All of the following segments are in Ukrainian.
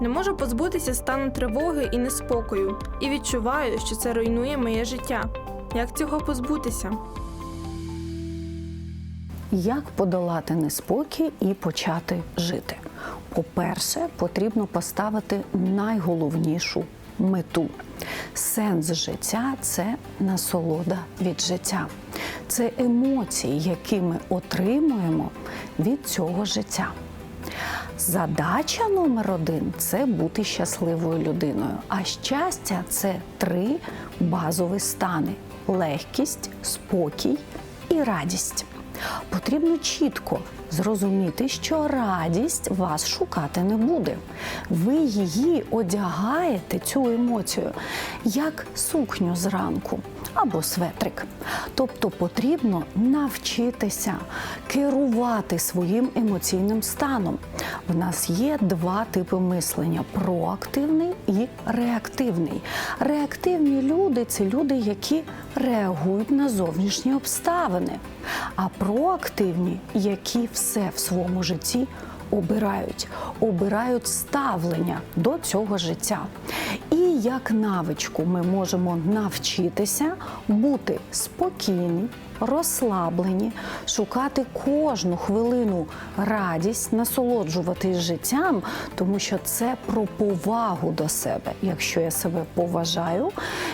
Не можу позбутися стану тривоги і неспокою, і відчуваю, що це руйнує моє життя. Як цього позбутися? Як подолати неспокій і почати жити? По-перше, потрібно поставити найголовнішу мету. Сенс життя це насолода від життя, це емоції, які ми отримуємо від цього життя. Задача номер один це бути щасливою людиною. А щастя це три базові стани: легкість, спокій і радість. Потрібно чітко зрозуміти, що радість вас шукати не буде. Ви її одягаєте, цю емоцію, як сукню зранку або светрик. Тобто потрібно навчитися керувати своїм емоційним станом. В нас є два типи мислення: проактивний і реактивний. Реактивні люди це люди, які реагують на зовнішні обставини, а проактивні, які все в своєму житті обирають, обирають ставлення до цього життя. І як навичку ми можемо навчитися бути спокійні, розслаблені, шукати кожну хвилину радість, насолоджуватись життям, тому що це про повагу до себе. Якщо я себе поважаю,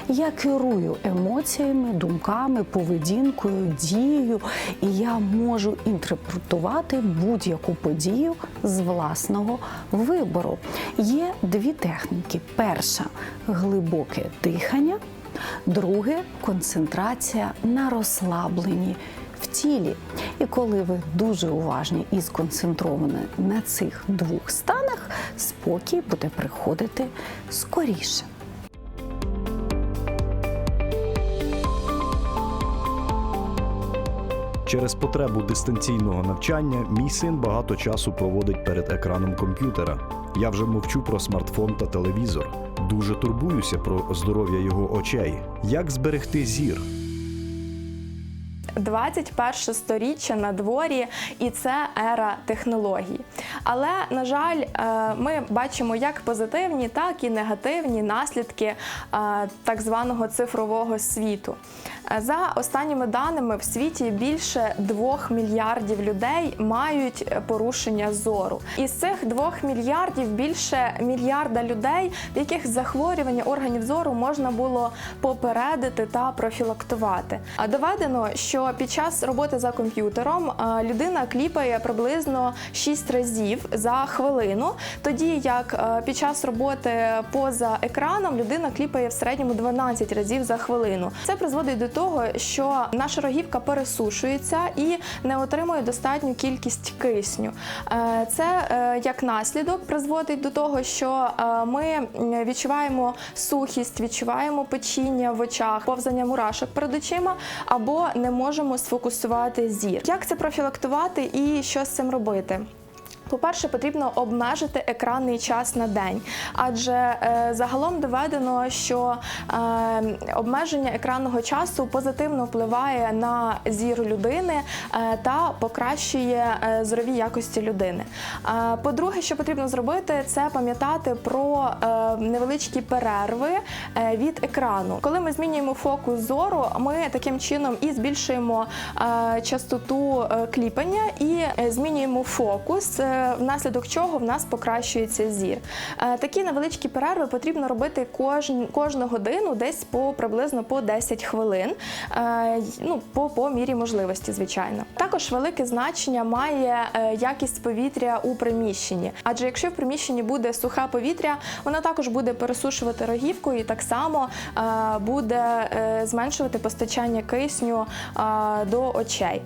я керую емоціями, думками, поведінкою, дією, і я можу інтерпретувати будь-яку подію з власного вибору. Є дві техніки: перша глибоке дихання. Друге концентрація на розслабленні в тілі. І коли ви дуже уважні і сконцентровані на цих двох станах, спокій буде приходити скоріше. Через потребу дистанційного навчання мій син багато часу проводить перед екраном комп'ютера. Я вже мовчу про смартфон та телевізор. Дуже турбуюся про здоров'я його очей. Як зберегти зір? 21 сторіччя на дворі, і це ера технологій. Але на жаль, е, ми бачимо як позитивні, так і негативні наслідки е, так званого цифрового світу. Е, За останніми даними, в світі більше 2 мільярдів людей мають порушення зору. Із цих 2 мільярдів більше мільярда людей, в яких захворювання органів зору можна було попередити та профілактувати. А доведено, що під час роботи за комп'ютером людина кліпає приблизно 6 разів за хвилину, тоді як під час роботи поза екраном людина кліпає в середньому 12 разів за хвилину. Це призводить до того, що наша рогівка пересушується і не отримує достатню кількість кисню. Е, Це е, як наслідок призводить до того, що е, ми відчуваємо сухість, відчуваємо печіння в очах, повзання мурашок перед очима, або не можемо сфокусувати зір. Як це профілактувати і що з цим робити? По-перше, потрібно обмежити екранний час на день, адже е, загалом доведено, що е, обмеження екранного часу позитивно впливає на зір людини е, та покращує зорові якості людини. По-друге, що потрібно зробити, це пам'ятати про невеличкі перерви від екрану. Коли ми змінюємо фокус зору, ми таким чином і збільшуємо частоту кліпання і змінюємо фокус, внаслідок чого в нас покращується зір. Е, Такі невеличкі перерви потрібно робити кожн, кожну годину, десь по приблизно по 10 хвилин, е, ну по, по мірі можливості, звичайно. Також велике значення має е, якість повітря у приміщенні, адже якщо в приміщенні буде сухе повітря, воно також буде пересушувати рогівку і так само буде зменшувати постачання кисню до очей.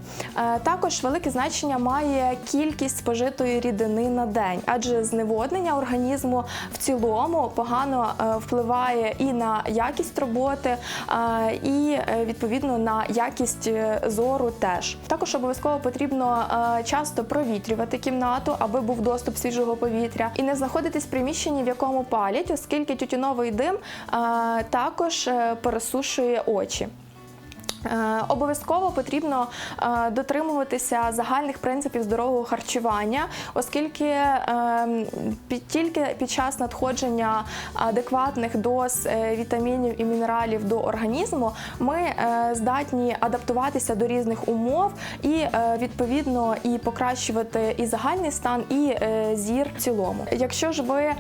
Також велике значення має кількість спожитої рідини на день, адже зневоднення організму в цілому погано е, впливає і на якість роботи, е, і е, відповідно на якість зору теж. Також обов'язково потрібно часто провітрювати кімнату, аби був доступ свіжого повітря, і не знаходитись в приміщенні, в якому палять, оскільки тютюновий дим також пересушує очі. Е, Обов'язково потрібно е, дотримуватися загальних принципів здорового харчування, оскільки е, тільки під час надходження адекватних доз вітамінів і мінералів до організму ми здатні адаптуватися до різних умов і відповідно і покращувати і загальний стан, і зір в цілому. Якщо ж ви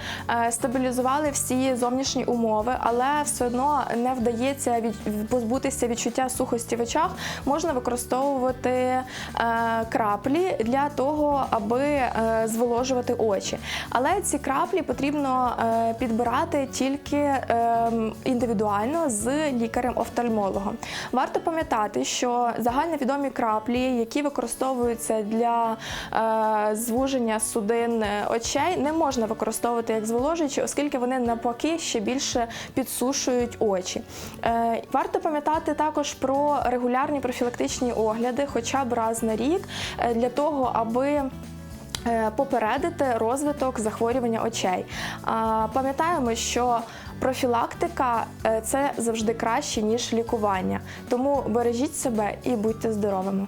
стабілізували всі зовнішні умови, але все одно не вдається від, позбутися відчуття сухості очах, можна використовувати е, краплі для того, аби е, зволожувати очі. Але ці краплі потрібно е, підбирати тільки е, індивідуально з лікарем-офтальмологом. Варто пам'ятати, що загальновідомі краплі, які використовуються для звуження судин очей, не можна використовувати як зволожуючі, оскільки вони навпаки ще більше підсушують очі. Варто пам'ятати також про регулярні профілактичні огляди, хоча б раз на рік, е, для того, аби е, Попередити розвиток захворювання очей. Пам'ятаємо, що профілактика е, це завжди краще ніж лікування. Тому бережіть себе і будьте здоровими.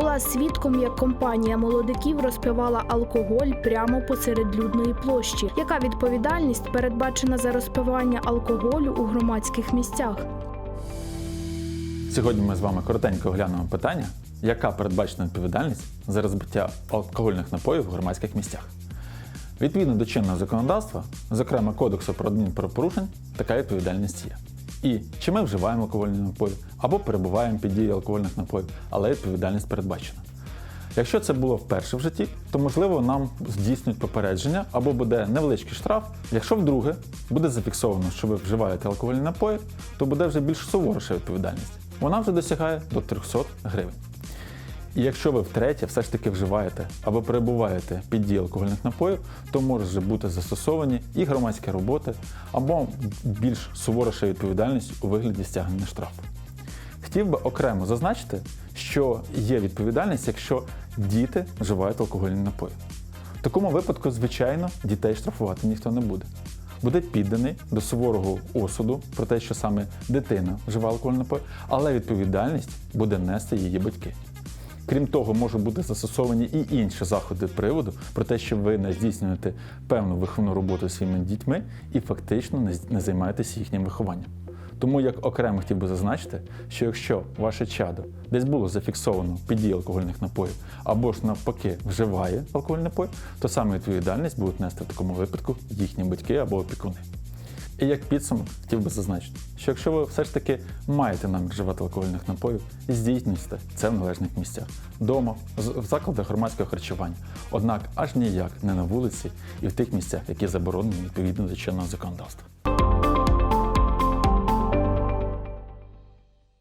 Була свідком, як компанія молодиків розпивала алкоголь прямо посеред людної площі. Яка відповідальність передбачена за розпивання алкоголю у громадських місцях? Сьогодні ми з вами коротенько оглянемо питання, яка передбачена відповідальність за розбиття алкогольних напоїв в громадських місцях. Відповідно до чинного законодавства, зокрема Кодексу про адмінправопорушень, така відповідальність є. І чи ми вживаємо алкогольні напої або перебуваємо під дією алкогольних напоїв, але відповідальність передбачена. Якщо це було вперше в житті, то можливо нам здійснюють попередження або буде невеличкий штраф. Якщо вдруге буде зафіксовано, що ви вживаєте алкогольні напої, то буде вже більш суворіша відповідальність. Вона вже досягає до 300 гривень. І якщо ви втретє все ж таки вживаєте або перебуваєте під дією алкогольних напоїв, то може бути застосовані і громадські роботи, або більш суворіша відповідальність у вигляді стягнення штрафу. Хотів би окремо зазначити, що є відповідальність, якщо діти вживають алкогольні напої. В такому випадку, звичайно, дітей штрафувати ніхто не буде. Буде підданий до суворого осуду про те, що саме дитина вживає алкогольні напої, але відповідальність буде нести її батьки. Крім того, можуть бути застосовані і інші заходи приводу про те, що ви не здійснюєте певну виховну роботу своїми дітьми і фактично не, займаєтеся їхнім вихованням. Тому як окремо хотів би зазначити, що якщо ваше чадо десь було зафіксовано під дією алкогольних напоїв або ж навпаки вживає алкогольні напої, то саме відповідальність будуть нести в такому випадку їхні батьки або опікуни. І як підсумок хотів би зазначити, що якщо ви все ж таки маєте намір вживати алкогольних напоїв, здійснюйте це в належних місцях вдома, в закладах громадського харчування, однак аж ніяк не на вулиці і в тих місцях, які заборонені відповідно до чинного законодавства.